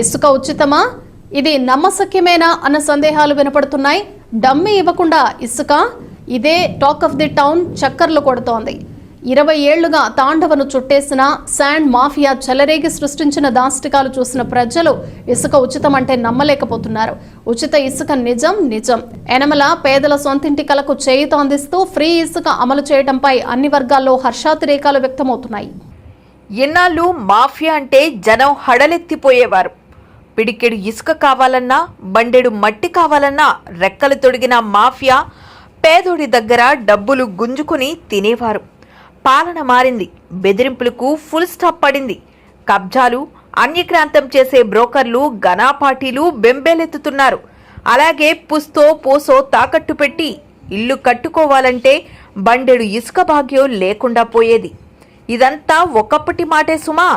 ఇసుక ఉచితమా? ఇది నమ్మశక్యమేనా అన్న సందేహాలు వినపడుతున్నాయి. డమ్మి ఇవ్వకుండా ఇసుక? ఇదే టాక్ ఆఫ్ ది టౌన్ చక్కర్లు కొడుతోంది. ఇరవై ఏళ్ళుగా తాండవను చుట్టేసిన శాండ్ మాఫియా చెలరేగి సృష్టించిన దాష్టికాలు చూసిన ప్రజలు ఇసుక ఉచితం అంటే నమ్మలేకపోతున్నారు. ఉచిత ఇసుక నిజం నిజం. ఎనమల పేదల సొంతింటి కలకు చేయిత అందిస్తూ ఫ్రీ ఇసుక అమలు చేయడంపై అన్ని వర్గాల్లో హర్షాతిరేకాలు వ్యక్తమవుతున్నాయి. ఎన్నాళ్ళు మాఫియా అంటే జనం హడలెత్తిపోయేవారు. పిడికెడు ఇసుక కావాలన్నా బండెడు మట్టి కావాలన్నా రెక్కలు తొడిగిన మాఫియా పేదోడి దగ్గర డబ్బులు గుంజుకుని తినేవారు. పాలన మారింది. బెదిరింపులకు ఫుల్ స్టాప్ పడింది. కబ్జాలు అన్యక్రాంతం చేసే బ్రోకర్లు ఘనాపాటీలు బెంబేలెత్తుతున్నారు. అలాగే పుస్తో పోసో తాకట్టు పెట్టి ఇల్లు కట్టుకోవాలంటే బండెడు ఇసుక భాగ్యం లేకుండా పోయేది. ఇదంతా ఒకప్పటి మాటే సుమా.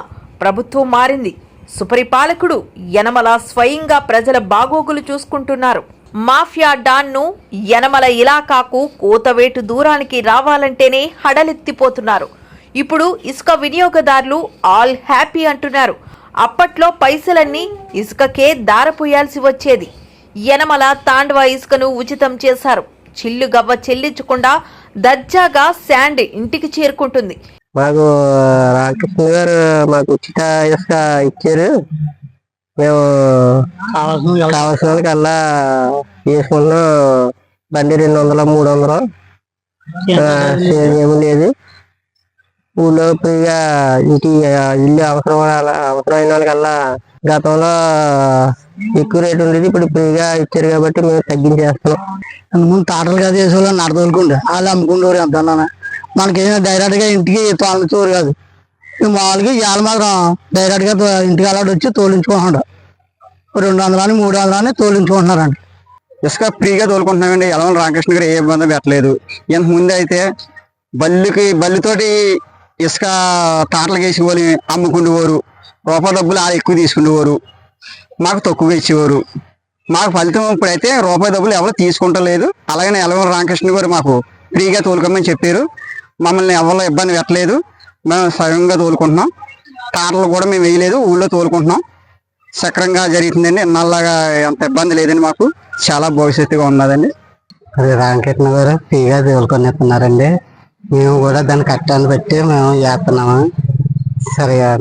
ప్రభుత్వం మారింది. సుపరిపాలకుడు యనమల స్వయంగా ప్రజల బాగోగులు చూసుకుంటున్నారు. మాఫియా డాన్ను యనమల ఇలాకాకు కోతవేటు దూరానికి రావాలంటేనే హడలెత్తిపోతున్నారు. ఇప్పుడు ఇసుక వినియోగదారులు ఆల్ హ్యాపీ అంటున్నారు. అప్పట్లో పైసలన్నీ ఇసుకకే దారపోయాల్సి వచ్చేది. యనమల తాండవ ఇసుకను ఉచితం చేశారు. చిల్లు గవ్వ చెల్లించకుండా దర్జాగా శాండ్ ఇంటికి చేరుకుంటుంది. మాకు రామకృష్ణ గారు మాకు ఉచిత ఇసుక ఇచ్చారు. మేము కావాల్సిన వాళ్ళకల్లా వేసుకున్నాం. బండి రెండు వందలు మూడు వందలు. ఏమి ఏమీ లేదు ఊళ్ళో ఫ్రీగా ఇంటి ఇల్లు అవసరం అవసరమైన వాళ్ళకల్లా గతంలో ఎక్కువ రేటు ఉండేది. ఇప్పుడు ఫ్రీగా ఇచ్చారు కాబట్టి మేము తగ్గించేస్తున్నాం. ముందు తాటలు కదా వేసేవాళ్ళు నడదోలుకుంటే వాళ్ళు అమ్ముకుంటారు ఎంత మనకేమో డైరెక్ట్గా ఇంటికి తోలుచోరు కాదు. ఈ మామూలుగా ఇవాళ మాత్రం డైరెక్ట్గా ఇంటికి అలాంటి వచ్చి తోలించుకుంటున్నాడు. రెండు వందలని మూడు వందలని తోలించుకుంటున్నారండి ఇసుక ఫ్రీగా తోలుకుంటున్నామండి. ఎలవల రామకృష్ణ గారు ఏ ఇబ్బంది పెట్టలేదు. ఇంత ముందు అయితే బల్లికి బల్లితోటి ఇసుక తాటలకు వేసేవాళ్ళు అమ్ముకుండేవారు. రూపాయి డబ్బులు వాళ్ళు ఎక్కువ తీసుకునేవారు మాకు తక్కువ ఇచ్చేవారు. మాకు ఫలితం ఇప్పుడైతే రూపాయి డబ్బులు ఎవరు తీసుకుంటలేదు. అలాగనే ఎలవరం రామకృష్ణ గారు మాకు ఫ్రీగా తోలుకోమని చెప్పారు. మమ్మల్ని ఎవరు ఇబ్బంది పెట్టలేదు. మేము స్వయంగా తోలుకుంటున్నాం. తాటలు కూడా మేము వేయలేదు ఊళ్ళో తోలుకుంటున్నాం. సక్రంగా జరుగుతుందండి నల్లగా అంత ఇబ్బంది లేదండి మాకు. చాలా భవిష్యత్తుగా ఉన్నదండి. అది రామకృష్ణ గారు ఫ్రీగా తోలుకొని ఇస్తున్నారండి మేము కూడా దాని కష్టాన్ని బట్టి మేము చేస్తున్నాము. సరిగా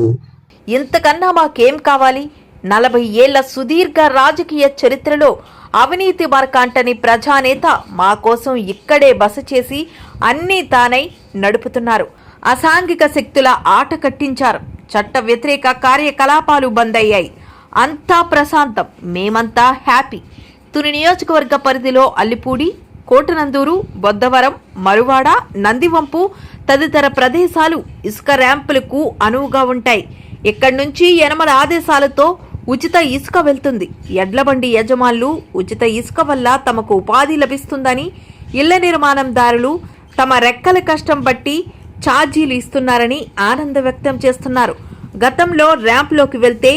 ఇంతకన్నా మాకేం కావాలి? నలభై ఏళ్ళ సుదీర్ఘ రాజకీయ చరిత్రలో అవినీతి మరకాంటని ప్రజానేత మా కోసం ఇక్కడే బస చేసి అన్నీ తానై నడుపుతున్నారు. అసాంఘిక శక్తుల ఆట కట్టించారు. చట్ట వ్యతిరేక కార్యకలాపాలు బంద్ అయ్యాయి అంతా ప్రశాంతం. మేమంతా హ్యాపీ. తుని నియోజకవర్గ పరిధిలో అల్లిపూడి కోటనందూరు బొద్దవరం మరువాడ నందివంపు తదితర ప్రదేశాలు ఇసుక ర్యాంపులకు అనువుగా ఉంటాయి. ఇక్కడి నుంచి యనమల ఆదేశాలతో ఉచిత ఇసుక వెళ్తుంది. ఎడ్లబండి యజమానులు ఉచిత ఇసుక వల్ల తమకు ఉపాధి లభిస్తుందని ఇళ్ళ నిర్మాణందారులు తమ రెక్కల కష్టం బట్టి ఛార్జీలు ఇస్తున్నారని ఆనంద వ్యక్తం చేస్తున్నారు. గతంలో ర్యాంప్లోకి వెళ్తే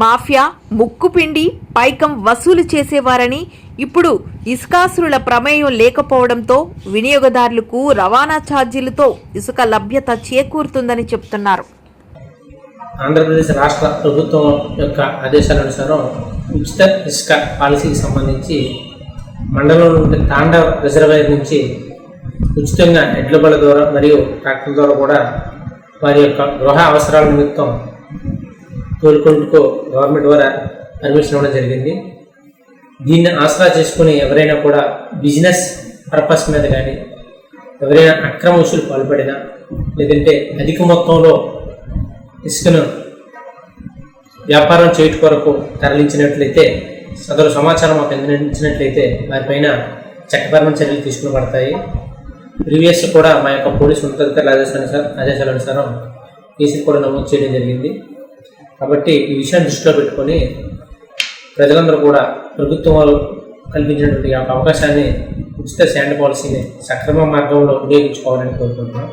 మాఫియా ముక్కుపిండి పైకం వసూలు చేసేవారని ఇప్పుడు ఇసుకాసురుల ప్రమేయం లేకపోవడంతో వినియోగదారులకు రవాణా ఛార్జీలతో ఇసుక లభ్యత చేకూరుతుందని చెప్తున్నారు. ఆంధ్రప్రదేశ్ రాష్ట్ర ప్రభుత్వం యొక్క ఆదేశాలనుసారం ఉచిత ఇసుక పాలసీకి సంబంధించి మండలంలో ఉండే తాండవ రిజర్వాయర్ నుంచి ఉచితంగా ఎడ్ల బల ద్వారా మరియు ట్రాక్టర్ ద్వారా కూడా వారి యొక్క గృహ అవసరాల నిమిత్తం తోలుకుంటూ గవర్నమెంట్ ద్వారా పర్మిషన్ ఇవ్వడం జరిగింది. దీన్ని ఆసరా చేసుకుని ఎవరైనా కూడా బిజినెస్ పర్పస్ మీద కానీ ఎవరైనా అక్రమ వసూలు పాల్పడినా లేదంటే అధిక మొత్తంలో ఇసుకను వ్యాపారం చేయుట కొరకు తరలించినట్లయితే సదరు సమాచారం మాకు అందించినట్లయితే వారిపైన చట్టపరమైన చర్యలు తీసుకుని పడతాయి ప్రీవియస్ కూడా మా యొక్క పోలీసు ఉన్నతాధికారుల ఆదేశానుసారం ఆదేశాలనుసారం కేసులు కూడా నమోదు చేయడం జరిగింది. కాబట్టి ఈ విషయాన్ని దృష్టిలో పెట్టుకొని ప్రజలందరూ కూడా ప్రభుత్వం వాళ్ళు కల్పించినటువంటి యొక్క అవకాశాన్ని ఉచిత శాండ్ పాలసీని సక్రమ మార్గంలో వినియోగించుకోవాలని కోరుకుంటున్నాం.